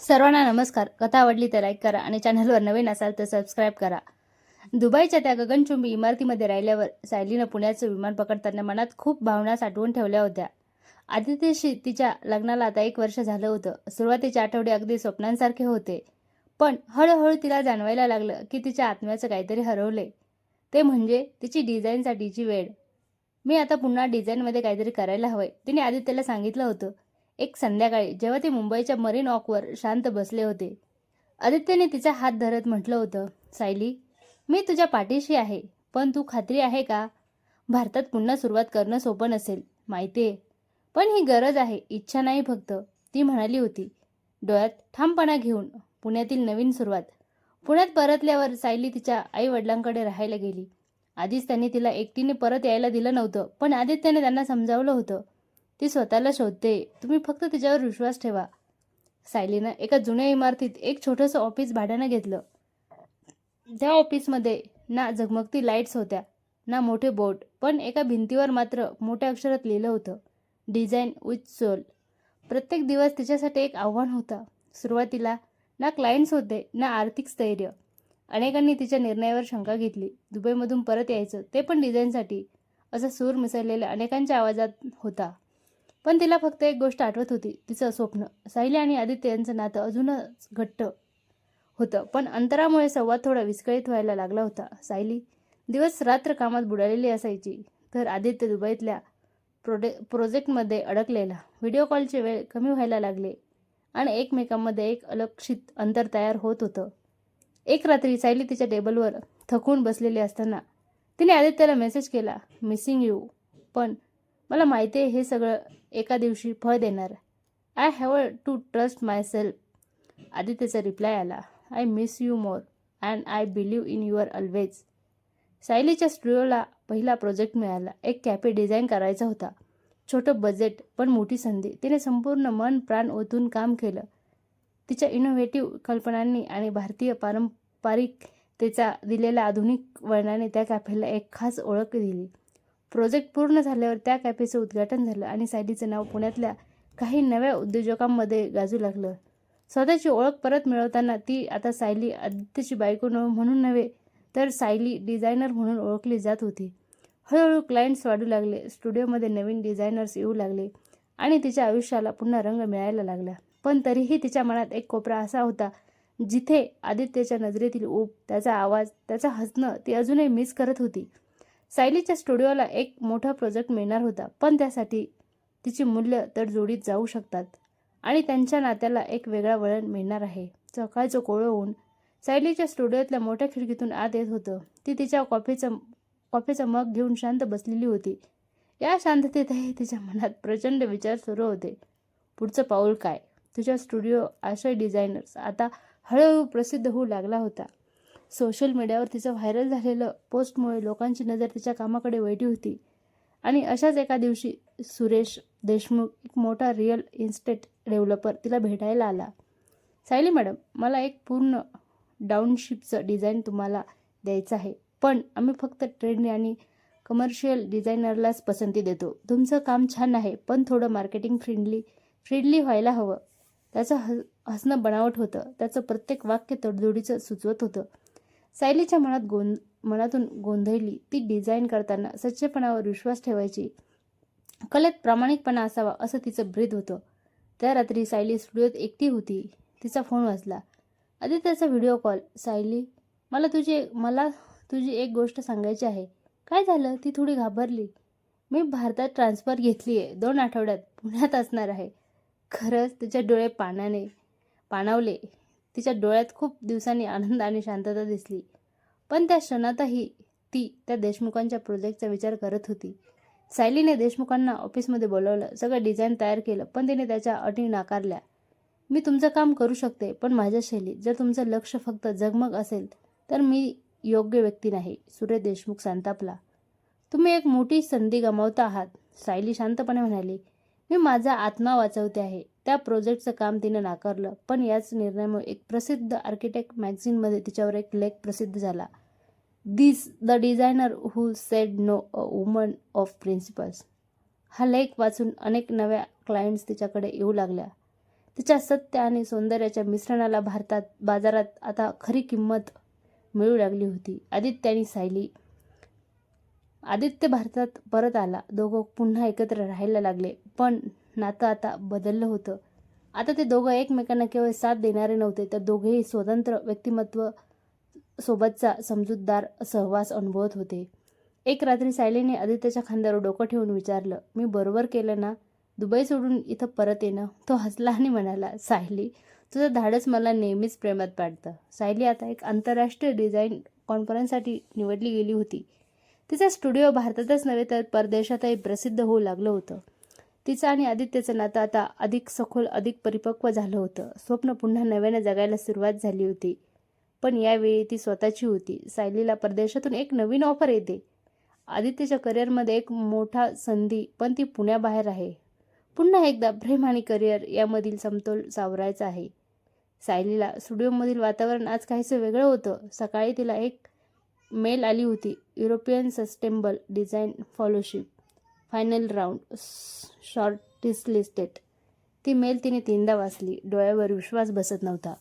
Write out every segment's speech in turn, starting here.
सर्वांना नमस्कार. कथा आवडली तर लाईक करा आणि चॅनलवर नवीन असाल तर सबस्क्राईब करा. दुबईच्या त्या गगनचुंबी इमारतीमध्ये राहिल्यावर सायलीनं पुण्याचं विमान पकडताना मनात खूप भावना साठवून ठेवल्या होत्या. आदित्यशी तिच्या लग्नाला आता एक वर्ष झालं होतं. सुरुवातीचे आठवडे अगदी स्वप्नांसारखे होते. पण हळूहळू तिला जाणवायला लागलं की तिच्या आत्म्याचं काहीतरी हरवले ते म्हणजे तिची डिझाईनसाठीची वेळ. मी आता पुन्हा डिझाईनमध्ये काहीतरी करायला हवंय. तिने आदित्यला सांगितलं होतं. एक संध्याकाळी जेव्हा ते मुंबईच्या मरीन ऑकवर शांत बसले होते. आदित्यने तिचा हात धरत म्हटलं होतं सायली मी तुझ्या पाठीशी आहे पण तू खात्री आहे का? भारतात पुन्हा सुरुवात करणं सोपं नसेल माहिती आहे. पण ही गरज आहे इच्छा नाही फक्त ती म्हणाली होती. डोळ्यात ठामपणा घेऊन पुण्यातील नवीन सुरुवात. पुण्यात परतल्यावर सायली तिच्या आई वडिलांकडे राहायला गेली. आधीच त्यांनी तिला एकटीने परत यायला दिलं नव्हतं पण आदित्यने त्यांना समजावलं होतं. ती स्वतःला शोधते. तुम्ही फक्त तिच्यावर विश्वास ठेवा. सायलीनं एका जुन्या इमारतीत एक छोटंसं ऑफिस भाड्यानं घेतलं. त्या ऑफिसमध्ये ना झगमगती लाईट्स होत्या ना मोठे बोर्ड पण एका भिंतीवर मात्र मोठ्या अक्षरात लिहिलं होतं डिझाईन विथ सोल. प्रत्येक दिवस तिच्यासाठी एक आव्हान होता. सुरुवातीला ना क्लायंट्स होते ना आर्थिक स्थैर्य. अनेकांनी तिच्या निर्णयावर शंका घेतली. दुबईमधून परत यायचं ते पण डिझाईनसाठी. असा सूर मिसळलेल्या अनेकांच्या आवाजात होता. पण तिला फक्त एक गोष्ट आठवत होती तिचं स्वप्न. सायली आणि आदित्य यांचं नातं अजूनच घट्ट होतं पण अंतरामुळे संवाद थोडा विस्कळीत व्हायला लागला होता. सायली दिवस रात्र कामात बुडालेली असायची तर आदित्य दुबईतल्या प्रोडे प्रोजेक्टमध्ये अडकलेला. व्हिडिओ कॉलचे वेळ कमी व्हायला लागले आणि एकमेकांमध्ये एक अलक्षित अंतर तयार होत होतं. एक रात्री सायली तिच्या टेबलवर थकून बसलेली असताना तिने आदित्यला मेसेज केला मिसिंग यू. पण मला माहिती आहे हे सगळं एका दिवशी फळ देणार. I have to trust myself आदित्यचा reply आला. I miss you more and I believe in your always सायलीच्या स्टुडिओला पहिला प्रोजेक्ट मिळाला. एक कॅफे डिझाईन करायचा होता. छोटं बजेट पण मोठी संधी. तिने संपूर्ण मन प्राण ओतून काम केलं. तिच्या इनोव्हेटिव्ह कल्पनांनी आणि भारतीय पारंपरिकतेचा दिलेल्या आधुनिक वळणाने त्या कॅफेला एक खास ओळख दिली. प्रोजेक्ट पूर्ण झाल्यावर त्या कॅफेचं उद्घाटन झालं आणि सायलीचं नाव पुण्यातल्या काही नव्या उद्योजकांमध्ये गाजू लागलं. स्वतःची ओळख परत मिळवताना ती आता सायली आदित्यची बायको न म्हणून नव्हे तर सायली डिझायनर म्हणून ओळखली जात होती. हळूहळू क्लायंट्स वाढू लागले स्टुडिओमध्ये नवीन डिझायनर्स येऊ लागले आणि तिच्या आयुष्याला पुन्हा रंग मिळायला लागला. पण तरीही तिच्या मनात एक कोपरा असा होता जिथे आदित्यच्या नजरेतील ऊब त्याचा आवाज त्याचं हसणं ती अजूनही मिस करत होती. सायलीच्या स्टुडिओला एक मोठा प्रोजेक्ट मिळणार होता पण त्यासाठी तिची मूल्य तर जोडीत जाऊ शकतात आणि त्यांच्या नात्याला एक वेगळा वळण मिळणार आहे. सकाळचं कोळं होऊन सायलीच्या स्टुडिओतल्या मोठ्या खिडकीतून आत येत होतं. ती तिच्या कॉफीचं कॉफीचा मग घेऊन शांत बसलेली होती. या शांततेतही तिच्या मनात प्रचंड विचार सुरू होते. पुढचं पाऊल काय? तुझ्या स्टुडिओ आशय डिझायनर्स आता हळूहळू प्रसिद्ध होऊ लागला होता. सोशल मीडियावर तिचं व्हायरल झालेलं पोस्टमुळे लोकांची नजर तिच्या कामाकडे वळली होती. आणि अशाच एका दिवशी सुरेश देशमुख एक मोठा रिअल इन्स्टेट डेव्हलपर तिला भेटायला आला. सायली मॅडम मला एक पूर्ण डाऊनशिपचं डिझाईन तुम्हाला द्यायचं आहे पण आम्ही फक्त ट्रेडने आणि कमर्शियल डिझायनरलाच पसंती देतो. तुमचं काम छान आहे पण थोडं मार्केटिंग फ्रेंडली फ्रेंडली व्हायला हवं. त्याचं ह हसणं बनावट होतं. त्याचं प्रत्येक वाक्य तडजोडीचं सुचवत होतं. सायलीच्या मनात गों मनातून गोंधळली. ती डिझाईन करताना सच्चेपणावर विश्वास ठेवायची. कलेत प्रामाणिकपणा असावा असं तिचं ब्रीद होतं. त्या रात्री सायली स्टुडिओत एकटी होती. तिचा फोन वाजला. आदित्याचा व्हिडिओ कॉल सायली मला तुझी मला तुझी एक गोष्ट सांगायची आहे. काय झालं? ती थोडी घाबरली. मी भारतात ट्रान्सफर घेतली आहे दोन आठवड्यात पुण्यात असणार आहे. खरंच तिच्या डोळे पाण्याने पाणावले. तिच्या डोळ्यात खूप दिवसांनी आनंद आणि शांतता दिसली. पण त्या क्षणातही ती त्या देशमुखांच्या प्रोजेक्टचा विचार करत होती. सायलीने देशमुखांना ऑफिसमध्ये बोलवलं. सगळं डिझाईन तयार केलं पण तिने त्याच्या अटी नाकारल्या. मी तुमचं काम करू शकते पण माझ्या शैलीत जर तुमचं लक्ष फक्त जगमग असेल तर मी योग्य व्यक्ती नाही सूर्य देशमुख संतापला. तुम्ही एक मोठी संधी गमावता आहात सायली शांतपणे म्हणाली. मी माझा आत्मा वाचवते आहे. त्या प्रोजेक्टचं काम तिने नाकारलं. पण याच निर्णयामुळे एक प्रसिद्ध आर्किटेक्ट मॅगझिनमध्ये तिच्यावर एक लेख प्रसिद्ध झाला. This the designer who said no a woman of principles हा लेख वाचून अनेक नव्या क्लायंट्स तिच्याकडे येऊ लागल्या. तिच्या सत्य आणि सौंदर्याच्या मिश्रणाला भारतात बाजारात आता खरी किंमत मिळू लागली होती. आदित्य आणि सायली आदित्य भारतात परत आला. दोघं पुन्हा एकत्र राहायला लागले. पण नातं आता बदललं होतं. आता ते दोघं एकमेकांना केवळ साथ देणारे नव्हते तर दोघेही स्वतंत्र व्यक्तिमत्व सोबतचा समजूतदार सहवास अनुभवत होते. एक रात्री सायलीने आदित्यच्या खांद्यावर डोकं ठेवून विचारलं मी बरोबर केलं ना? दुबई सोडून इथं परत येणं? तो हसला आणि म्हणाला सायली तुझं धाडस मला नेहमीच प्रेमात पाडतं. सायली आता एक आंतरराष्ट्रीय डिझाईन कॉन्फरन्ससाठी निवडली गेली होती. तिचा स्टुडिओ भारतातच नव्हे तर परदेशातही प्रसिद्ध होऊ लागलं होतं. तिचं आणि आदित्यचं नातं आता अधिक सखोल अधिक परिपक्व झालं होतं. स्वप्न पुन्हा नव्याने जगायला सुरुवात झाली होती. पण यावेळी ती स्वतःची होती. सायलीला परदेशातून एक नवीन ऑफर येते. आदित्यच्या करिअरमध्ये एक मोठा संधी पण ती पुण्याबाहेर आहे. पुन्हा एकदा प्रेम आणि करिअर यामधील समतोल सावरायचा आहे. सायलीला स्टुडिओमधील वातावरण आज काहीसं वेगळं होतं. सकाळी तिला एक मेल आली होती. European sustainable design fellowship. Final round. Shortlisted. ती मेल तिने तीनदा वाचली. डोळ्यावर विश्वास बसत नव्हता.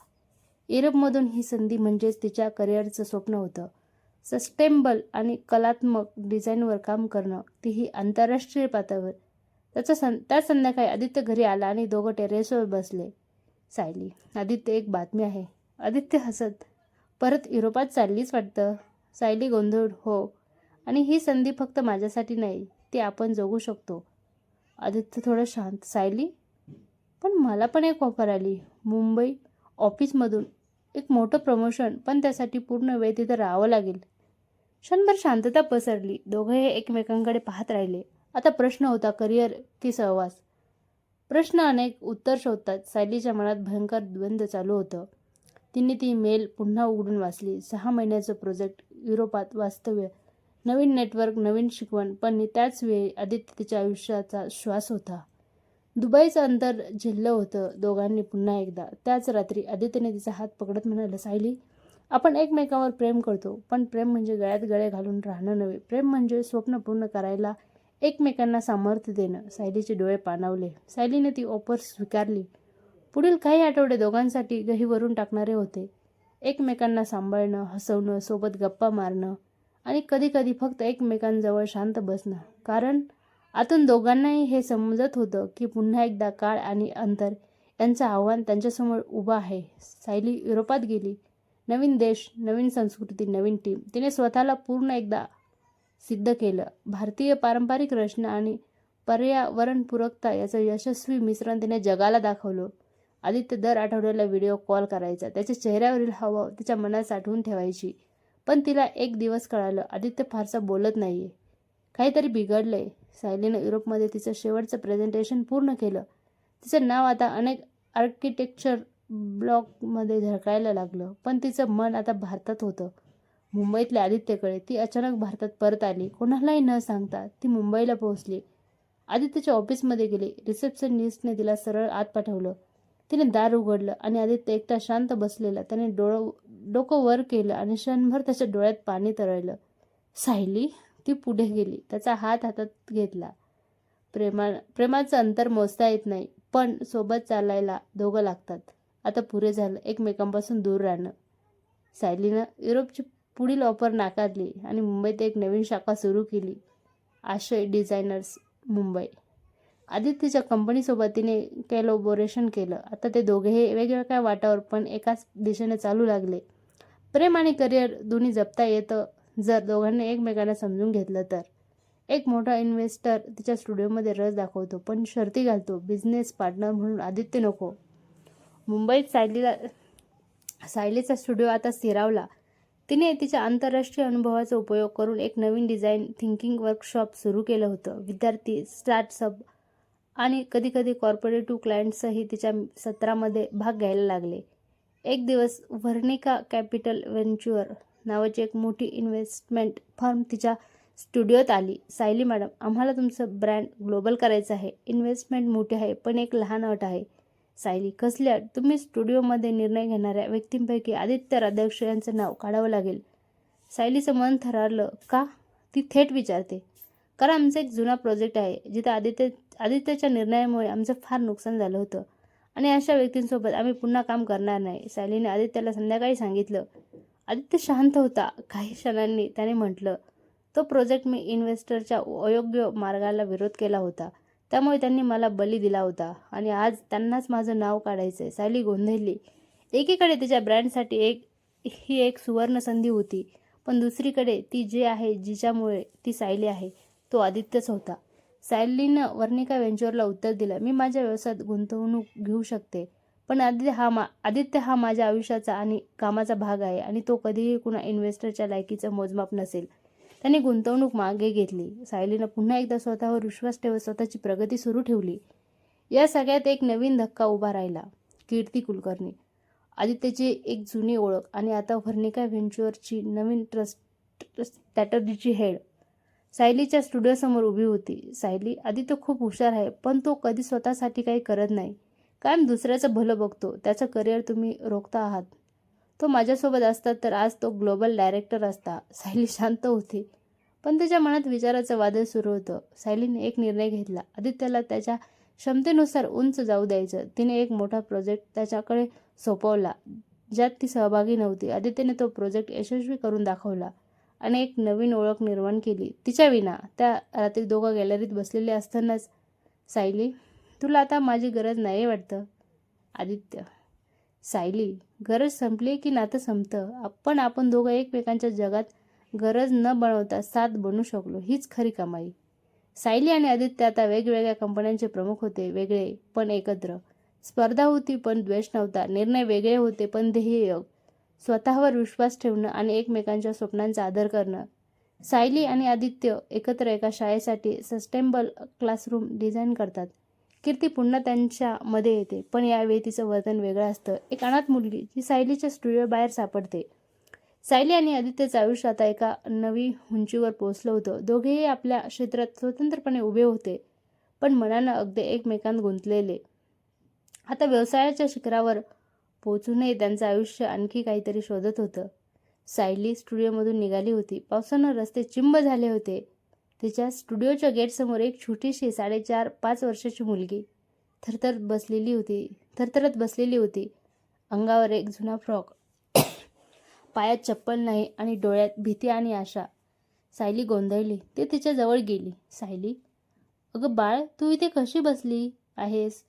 युरोपमधून ही संधी म्हणजेच तिच्या करिअरचं स्वप्न होतं. सस्टेनेबल आणि कलात्मक डिझाईनवर काम करणं तीही आंतरराष्ट्रीय पातळीवर. त्याचं सं त्या संध्याकाळी आदित्य घरी आला आणि दोघं टेरेसवर बसले. सायली आदित्य एक बातमी आहे. आदित्य हसत परत युरोपात चाललीच वाटतं? सायली गोंधळ हो. आणि ही संधी फक्त माझ्यासाठी नाही ती आपण जगू शकतो. आदित्य थोडं शांत. सायली? पण मला पण एक ऑफर आली. मुंबई ऑफिसमधून एक मोठं प्रमोशन पण त्यासाठी पूर्ण वेळ तिथं राहावं लागेल. क्षणभर शांतता पसरली. दोघे एकमेकांकडे पाहत राहिले. आता प्रश्न होता करिअर की सहवास? प्रश्न अनेक उत्तर शोधतात. सायलीच्या मनात भयंकर द्वंद्व चालू होतं. तिने ती मेल पुन्हा उघडून वाचली. सहा महिन्याचं प्रोजेक्ट युरोपात वास्तव्य नवीन नेटवर्क नवीन शिकवण पण त्याच वेळी आदित्य तिच्या आयुष्याचा श्वास होता. दुबईचं अंतर झेललं होतं दोघांनी पुन्हा एकदा. त्याच रात्री आदित्यने तिचा हात पकडत म्हणाला सायली आपण एकमेकावर प्रेम करतो पण प्रेम म्हणजे गळ्यात गळे घालून राहणं नव्हे. प्रेम म्हणजे स्वप्न पूर्ण करायला एकमेकांना सामर्थ्य देणं. सायलीचे डोळे पाणावले. सायलीने ती ऑफर स्वीकारली. पुढील काही आठवडे दोघांसाठी गहीवरून टाकणारे होते. एकमेकांना सांभाळणं हसवणं सोबत गप्पा मारणं आणि कधीकधी फक्त एकमेकांजवळ शांत बसणं. कारण आतून दोघांनाही हे समजत होतं की पुन्हा एकदा काळ आणि अंतर यांचं आव्हान त्यांच्यासमोर उभं आहे. सायली युरोपात गेली. नवीन देश नवीन संस्कृती नवीन टीम. तिने स्वतःला पूर्ण एकदा सिद्ध केलं. भारतीय पारंपरिक रचना आणि पर्यावरणपूरकता याचं यशस्वी मिश्रण तिने जगाला दाखवलं. आदित्य दर आठवड्याला व्हिडिओ कॉल करायचा. त्याच्या चेहऱ्यावरील हावभाव तिच्या मनात साठवून ठेवायची. पण तिला एक दिवस कळालं आदित्य फारसा बोलत नाहीये. काहीतरी बिघडलंय. सायलीनं युरोपमध्ये तिचं शेवटचं प्रेझेंटेशन पूर्ण केलं. तिचं नाव आता अनेक आर्किटेक्चर ब्लॉकमध्ये झळकायला लागलं. पण तिचं मन आता भारतात होतं. मुंबईतल्या आदित्यकडे ती अचानक भारतात परत आली. कोणालाही न सांगता ती मुंबईला पोहोचली. आदित्यच्या ऑफिसमध्ये गेली. रिसेप्शनिस्टने तिला सरळ आत पाठवलं. तिने दार उघडलं आणि आदित्य एकटा शांत बसलेला. त्याने डोळं डोकं वर केलं आणि क्षणभर त्याच्या डोळ्यात पाणी तरळलं. सायली ती पुढे गेली. त्याचा हात हातात घेतला. प्रेमा प्रेमाचं अंतर मोजता येत नाही पण सोबत चालायला दोघं लागतात. आता पुरे झालं. एकमेकांपासून दूर राहणं. सायलीनं युरोपची पुढील ऑफर नाकारली आणि मुंबईत एक नवीन शाखा सुरू केली. आशय डिझायनर्स मुंबई. आदित्यच्या कंपनीसोबत तिने कॅलोबोरेशन केलं. आता ते दोघेही वेगवेगळ्या वाटावर पण एकाच दिशेने चालू लागले. प्रेम आणि करिअर दोन्ही जपता येतं जर दोघांनी एकमेकांना समजून घेतलं तर. एक मोठा इन्व्हेस्टर तिच्या स्टुडिओमध्ये रस दाखवतो पण शर्ती घालतो बिझनेस पार्टनर म्हणून आदित्य नको. मुंबईत सायलीला सायलीचा स्टुडिओ आता स्थिरावला. तिने तिच्या आंतरराष्ट्रीय अनुभवाचा उपयोग करून एक नवीन डिझाईन थिंकिंग वर्कशॉप सुरू केलं होतं. विद्यार्थी स्टार्टअप आणि कधीकधी कॉर्पोरेटिव्ह क्लायंट्सही तिच्या सत्रामध्ये भाग घ्यायला लागले. एक दिवस व्हर्निका कॅपिटल व्हेंच्युअर नावाची एक मोठी इन्व्हेस्टमेंट फर्म तिच्या स्टुडिओत आली. सायली मॅडम आम्हाला तुमचं ब्रँड ग्लोबल करायचं आहे. इन्व्हेस्टमेंट मोठी आहे पण एक लहान अट आहे. सायली कसल्या? तुम्ही स्टुडिओमध्ये निर्णय घेणाऱ्या व्यक्तींपैकी आदित्य राध्यक्ष यांचं नाव काढावं लागेल. सायलीचं मन थरारलं. का? ती थेट विचारते. कारण आमचा एक जुना प्रोजेक्ट आहे जिथं आदित्य आदित्यच्या निर्णयामुळे आमचं फार नुकसान झालं होतं. आणि अशा व्यक्तींसोबत आम्ही पुन्हा काम करणार नाही सायलीने आदित्यला संध्याकाळी सांगितलं. आदित्य शांत होता काही क्षणांनी त्याने म्हटलं तो प्रोजेक्ट मी इन्व्हेस्टरच्या अयोग्य मार्गाला विरोध केला होता. त्यामुळे त्यांनी मला बली दिला होता आणि आज त्यांनाच माझं नाव काढायचं आहे सायली गोंधळली. एकीकडे तिच्या ब्रँडसाठी एक ही एक सुवर्ण संधी होती पण दुसरीकडे ती जे आहे जिच्यामुळे ती सायली आहे. तो आदित्यच होता. सायलीनं वर्णिका वेंचरला उत्तर दिलं मी माझ्या व्यवसायात गुंतवणूक घेऊ शकते पण आदित्य हा मा आदित्य हा माझ्या आयुष्याचा आणि कामाचा भाग आहे आणि तो कधीही कुणा इन्व्हेस्टरच्या लायकीचं मोजमाप नसेल. त्याने गुंतवणूक मागे घेतली. सायलीनं पुन्हा एकदा स्वतःवर विश्वास ठेवत स्वतःची प्रगती सुरू ठेवली. या सगळ्यात एक नवीन धक्का उभा राहिला कीर्ती कुलकर्णी. आदित्यची एक जुनी ओळख आणि आता व्हर्निका व्हेंचरची नवीन ट्रस्ट स्ट्रॅटर्जीची हेड. सायलीच्या स्टुडिओसमोर उभी होती. सायली आधी तो खूप हुशार आहे पण तो कधी स्वतःसाठी काही करत नाही. कायम दुसऱ्याचं भलं बघतो. त्याचं करिअर तुम्ही रोखता आहात. तो माझ्यासोबत असता तर आज तो ग्लोबल डायरेक्टर असता. सायली शांत होती. पण त्याच्या मनात विचाराचं वादळ सुरू होतं. सायलीने एक निर्णय घेतला. आदित्यला त्याच्या क्षमतेनुसार उंच जाऊ द्यायचं. तिने एक मोठा प्रोजेक्ट त्याच्याकडे सोपवला ज्यात ती सहभागी नव्हती. आदित्यने तो प्रोजेक्ट यशस्वी करून दाखवला. आणि एक नवीन ओळख निर्माण केली. तिच्या विना त्या रात्री दोघं गॅलरीत बसलेले असतानाच सायली तुला आता माझी गरज नाही वाटतं? आदित्य सायली गरज संपली की नातं संपतं? आपण आपण दोघं एकमेकांच्या जगात गरज न बनवता साथ बनू शकलो हीच खरी कमाई. सायली आणि आदित्य आता वेगवेगळ्या कंपन्यांचे प्रमुख होते वेगळे पण एकत्र. स्पर्धा होती पण द्वेष नव्हता निर्णय वेगळे होते पण ध्येय स्वतःवर विश्वास ठेवणं आणि एकमेकांच्या स्वप्नांचा आदर करणं. सायली आणि आदित्य एकत्र एका शाळेसाठी सस्टेनेबल क्लासरूम डिझाईन करतात. कीर्ती पुन्हा त्यांच्यामध्ये येते पण यावेळी तिचं वर्तन वेगळं असतं. एक अनाथ मुलगी जी सायलीच्या स्टुडिओ बाहेर सापडते. सायली आणि आदित्यचं आयुष्य आता एका नवी उंचीवर पोहोचलं होतं. दोघेही आपल्या क्षेत्रात स्वतंत्रपणे उभे होते पण मनानं अगदी एकमेकांत गुंतलेले. आता व्यवसायाच्या शिखरावर पोचूनही त्यांचं आयुष्य आणखी काहीतरी शोधत होतं. सायली स्टुडिओमधून निघाली होती. पावसानं रस्ते चिंब झाले होते. तिच्या स्टुडिओच्या गेटसमोर एक छोटीशी साडेचार पाच वर्षाची मुलगी थरथरत बसलेली होती थरथरत बसलेली होती. अंगावर एक जुना फ्रॉक पायात चप्पल नाही आणि डोळ्यात भीती आणि आशा. सायली गोंधळली. ते तिच्या जवळ गेली. सायली अगं बाळ तू इथे कशी बसली आहेस?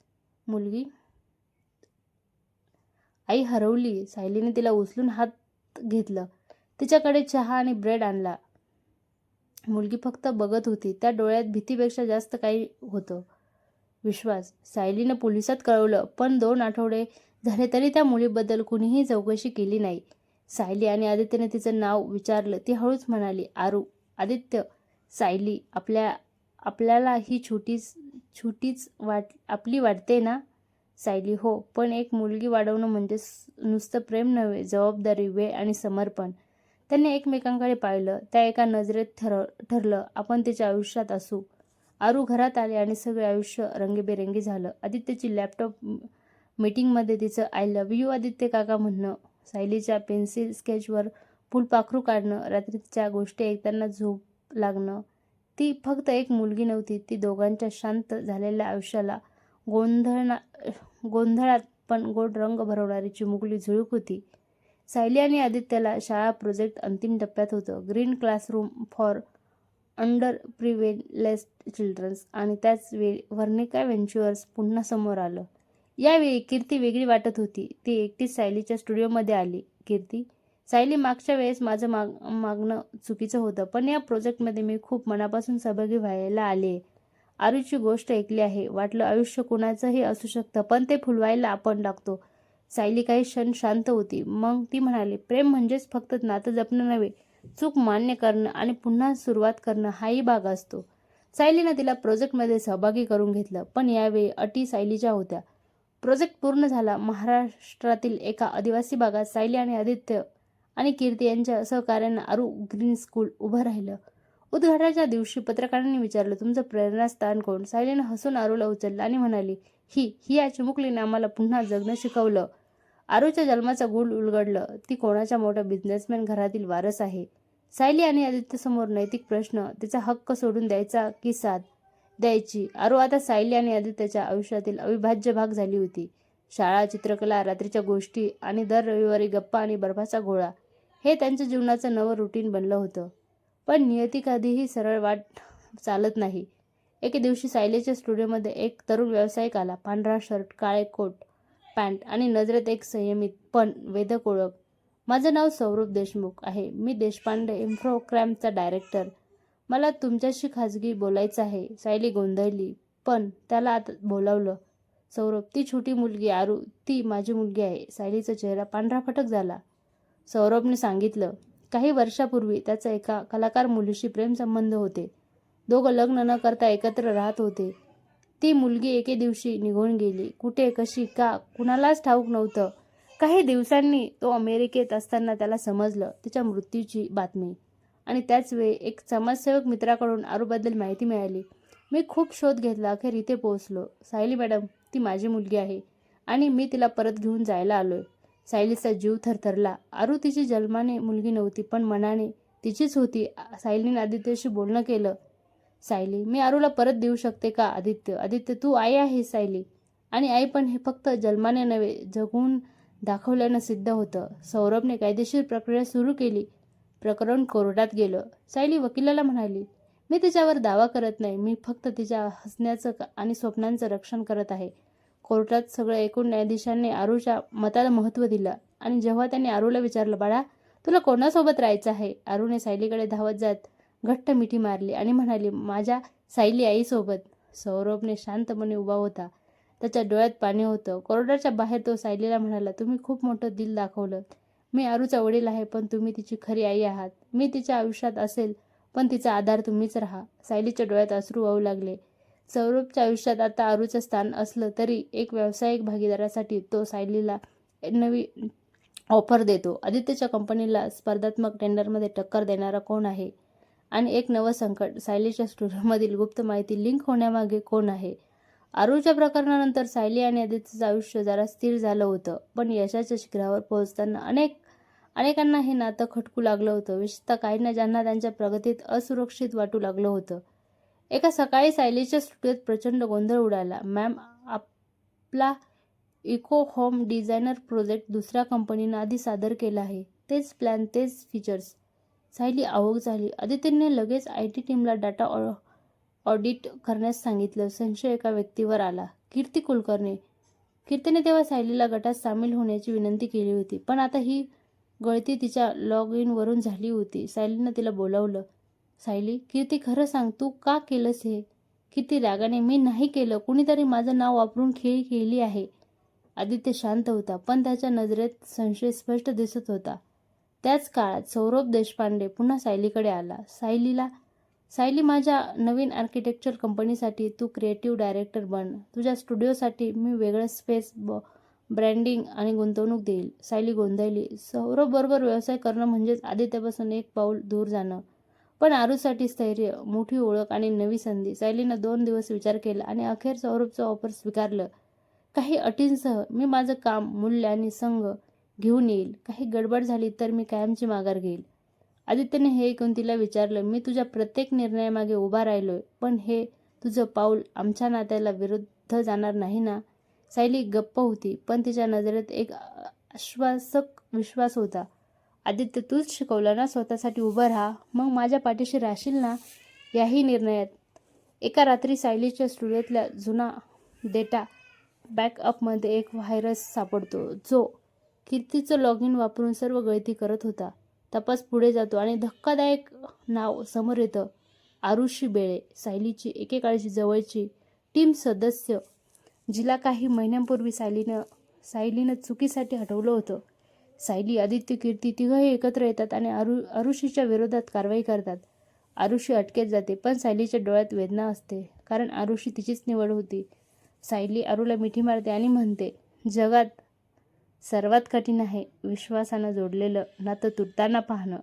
मुलगी आई हरवली. सायलीने तिला उचलून हात घेतलं. तिच्याकडे चहा आणि ब्रेड आणला. मुलगी फक्त बघत होती. त्या डोळ्यात भीतीपेक्षा जास्त काही होतं. विश्वास. सायलीनं पोलिसात कळवलं पण दोन आठवडे झाले तरी त्या मुलीबद्दल कुणीही चौकशी केली नाही. सायली आणि आदित्यने तिचं नाव विचारलं. ती हळूच म्हणाली आरू आदित्य सायली आपल्या आपल्याला ही छोटीच छोटीच वाट आपली वाटते ना? सायली हो पण एक मुलगी वाढवणं म्हणजे नुसतं प्रेम नव्हे जबाबदारी वेळ आणि समर्पण. त्यांनी एकमेकांकडे पाहिलं त्या एका नजरेत ठर ठरलं आपण तिच्या आयुष्यात असू. आरू घरात आले आणि सगळे आयुष्य रंगीबेरंगी झालं. आदित्यची लॅपटॉप मीटिंगमध्ये तिचं आय लव्ह यू आदित्य काका म्हणणं सायलीच्या पेन्सिल स्केचवर फुलपाखरू काढणं रात्रीच्या गोष्टी ऐकताना झोप लागणं ती फक्त एक मुलगी नव्हती ती दोघांच्या शांत झालेल्या आयुष्याला गोंधळना गोंधळात पण गोड रंग भरवणारी चिमुकली झुळूक होती. सायली आणि आदित्यला शाळा प्रोजेक्ट अंतिम टप्प्यात होतं. Green classroom for underprivileged childrens आणि त्याच वेळी वर्णिका व्हेंच्युअर्स पुन्हा समोर आलं. यावेळी कीर्ती वेगळी वाटत होती. ती एकटीच सायलीच्या स्टुडिओमध्ये आली. कीर्ती सायली मागच्या वेळेस माझं माग मागणं चुकीचं होतं पण या प्रोजेक्टमध्ये मी खूप मनापासून सहभागी व्हायला आले. आरूची गोष्ट ऐकली आहे. वाटलं आयुष्य कुणाचंही असू शकतं पण ते फुलवायला आपण लागतो. सायली काही क्षण शांत होती. मग ती म्हणाली प्रेम म्हणजेच फक्त नातं जपणं नव्हे चूक मान्य करणं आणि पुन्हा सुरुवात करणं हाही भाग असतो. सायलीनं तिला प्रोजेक्टमध्ये सहभागी करून घेतलं पण यावेळी अटी सायलीच्या होत्या. प्रोजेक्ट पूर्ण झाला महाराष्ट्रातील एका आदिवासी भागात सायली आणि आदित्य आणि कीर्ती यांच्या सहकार्यानं आरू ग्रीन स्कूल उभं राहिलं. उद्घाटनाच्या दिवशी पत्रकारांनी विचारलं तुमचं प्रेरणास्थान कोण? सायलीनं हसून आरूला उचललं आणि म्हणाली ही ही या चिमुकलीने आम्हाला पुन्हा जगणं शिकवलं. आरूच्या जन्माचं गुल उलगडलं. ती कोणाच्या मोठ्या बिझनेसमॅन घरातील वारस आहे? सायली आणि आदित्यसमोर नैतिक प्रश्न तिचा हक्क सोडून द्यायचा की साथ द्यायची. आरू आता सायली आणि आदित्यच्या आयुष्यातील अविभाज्य भाग झाली होती. शाळा चित्रकला रात्रीच्या गोष्टी आणि दर रविवारी गप्पा आणि बर्फाचा गोळा हे त्यांच्या जीवनाचं नवं रुटीन बनलं होतं. पण नियती कधीही सरळ वाट चालत नाही. एके दिवशी सायलीच्या स्टुडिओमध्ये एक तरुण व्यावसायिक आला. पांढरा शर्ट काळे कोट पॅन्ट आणि नजरेत एक संयमित पण वेदक ओळख. माझं नाव सौरभ देशमुख आहे. मी देशपांडे इन्फ्रोक्रॅमचा डायरेक्टर. मला तुमच्याशी खाजगी बोलायचं आहे. सायली गोंधळली पण त्याला आता बोलावलं. सौरभ ती छोटी मुलगी आरू ती माझी मुलगी आहे. सायलीचा चेहरा पांढरा फटक झाला. सौरभने सांगितलं काही वर्षापूर्वी त्याचा एका कलाकार मुलीशी प्रेमसंबंध होते. दोघं लग्न न करता एकत्र राहत होते. ती मुलगी एके दिवशी निघून गेली. कुठे कशी का कुणालाच ठाऊक नव्हतं. काही दिवसांनी तो अमेरिकेत असताना त्याला समजलं तिच्या मृत्यूची बातमी. आणि त्याच वेळी एक समाजसेवक मित्राकडून आरूबद्दल माहिती मिळाली. मी खूप शोध घेतला अखेर इथे पोहोचलो. सायली मॅडम ती माझी मुलगी आहे आणि मी तिला परत घेऊन जायला आलोय. सायलीचा जीव थरथरला. आरू तिची जन्माने मुलगी नव्हती पण मनाने तिचीच होती. सायलीने आदित्यशी बोलणं केलं. सायली मी आरूला परत देऊ शकते का? आदित्य आदित्य तू आई आहे सायली. आणि आई पण हे फक्त जन्माने नव्हे जगून दाखवल्यानं सिद्ध होतं. सौरभने कायदेशीर प्रक्रिया सुरू केली. प्रकरण कोर्टात गेलं. सायली वकिलाला म्हणाली मी तिच्यावर दावा करत नाही. मी फक्त तिच्या हसण्याचं आणि स्वप्नांचं रक्षण करत आहे. कोर्टात सगळं एकूण न्यायाधीशांनी आरूच्या मताला महत्त्व दिलं. आणि जेव्हा त्यांनी आरूला विचारलं बाळा तुला कोणासोबत राहायचं आहे? आरूने सायलीकडे धावत जात घट्ट मिठी मारली आणि म्हणाली माझ्या सायली आईसोबत. सौरभने शांतपणे उभा होता. त्याच्या डोळ्यात पाणी होतं. कोर्टाच्या बाहेर तो सायलीला म्हणाला तुम्ही खूप मोठं दिल दाखवलं. मी आरूचा वडील आहे पण तुम्ही तिची खरी आई आहात. मी तिच्या आयुष्यात असेल पण तिचा आधार तुम्हीच राहा. सायलीच्या डोळ्यात अश्रू वाहू लागले. सौरभच्या आयुष्यात आता आरूचं स्थान असलं तरी एक व्यावसायिक भागीदारासाठी तो सायलीला नवी ऑफर देतो. आदित्यच्या कंपनीला स्पर्धात्मक टेंडरमध्ये टक्कर देणारा कोण आहे? आणि एक नवं संकट सायलीच्या स्टुडिओमधील गुप्त माहिती लिंक होण्यामागे कोण आहे? आरूच्या प्रकरणानंतर सायली आणि आदित्यचं आयुष्य जरा स्थिर झालं होतं पण यशाच्या शिखरावर पोहोचताना अनेक अनेकांना हे नातं खटकू लागलं होतं. विशेषतः काहींना ज्यांना त्यांच्या प्रगतीत असुरक्षित वाटू लागलं होतं. एका सकाळी सायलीच्या स्टुडिओत प्रचंड गोंधळ उडाला. मॅम आपला इको होम डिझायनर प्रोजेक्ट दुसऱ्या कंपनीनं आधी सादर केला आहे. तेच प्लॅन तेच फीचर्स. सायली आवक झाली. आदित्यने लगेच आय टी टीमला डाटा ऑ ऑडिट करण्यास सांगितलं. संशय एका व्यक्तीवर आला. कीर्ती कुलकर्णी. कीर्तीने तेव्हा सायलीला गटात सामील होण्याची विनंती केली होती पण आता ही गळती तिच्या लॉग इनवरून झाली होती. सायलीनं तिला बोलावलं सायली कीर्ती खरं सांग तू का केलंस हे? किती रागाने मी नाही केलं कुणीतरी माझं नाव वापरून खेळी खेळली आहे. आदित्य शांत होता पण त्याच्या नजरेत संशय स्पष्ट दिसत होता. त्याच काळात सौरभ देशपांडे पुन्हा सायलीकडे आला. सायलीला सायली माझ्या नवीन आर्किटेक्चर कंपनीसाठी तू क्रिएटिव्ह डायरेक्टर बन. तुझ्या स्टुडिओसाठी मी वेगळं स्पेस ब ब्रँडिंग आणि गुंतवणूक देईल. सायली गोंधळली. सौरभ बरोबर व्यवसाय करणं म्हणजेच आदित्यपासून एक पाऊल दूर जाणं. पण आरूसाठी स्थैर्य मोठी ओळख आणि नवी संधी. सायलीनं दोन दिवस विचार केला आणि अखेर सौरभचं ऑफर स्वीकारलं. काही अटींसह मी माझं काम मूल्य आणि संघ घेऊन येईल. काही गडबड झाली तर मी कायमची माघार घेईल. आदित्यने हे ऐकून तिला विचारलं मी तुझ्या प्रत्येक निर्णयामागे उभा राहिलोय पण हे तुझं पाऊल आमच्या नात्याला विरुद्ध जाणार नाही ना? सायली गप्प होती पण तिच्या नजरेत एक आश्वासक विश्वास होता. आदित्य तूच शिकवलं ना? स्वतःसाठी उभं राहा. मग माझ्या पाठीशी राहशील ना? याही निर्णयात. एका रात्री सायलीच्या स्टुडिओतल्या जुना डेटा बॅकअपमध्ये एक व्हायरस सापडतो जो कीर्तीचं लॉग इन वापरून सर्व गळती करत होता. तपास पुढे जातो आणि धक्कादायक नाव समोर येतं. आरुषी बेळे सायलीची एकेकाळची जवळची टीम सदस्य जिला काही महिन्यांपूर्वी सायलीनं सायलीनं चुकीसाठी हटवलं होतं. सायली आदित्य कीर्ती तिघंही एकत्र येतात आणि अरु आरुषीच्या विरोधात कारवाई करतात. आरुषी अटकेत जाते पण सायलीच्या डोळ्यात वेदना असते कारण आरुषी तिचीच निवड होती. सायली आरूला मिठी मारते आणि म्हणते जगात सर्वात कठीण आहे विश्वासानं जोडलेलं नातं तुटताना पाहणं.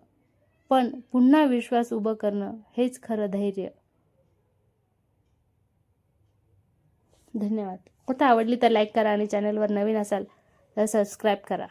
पण पुन्हा विश्वास उभं करणं हेच खरं धैर्य. धन्यवाद. आता आवडली तर लाईक करा आणि चॅनलवर नवीन असाल तर सबस्क्राईब करा.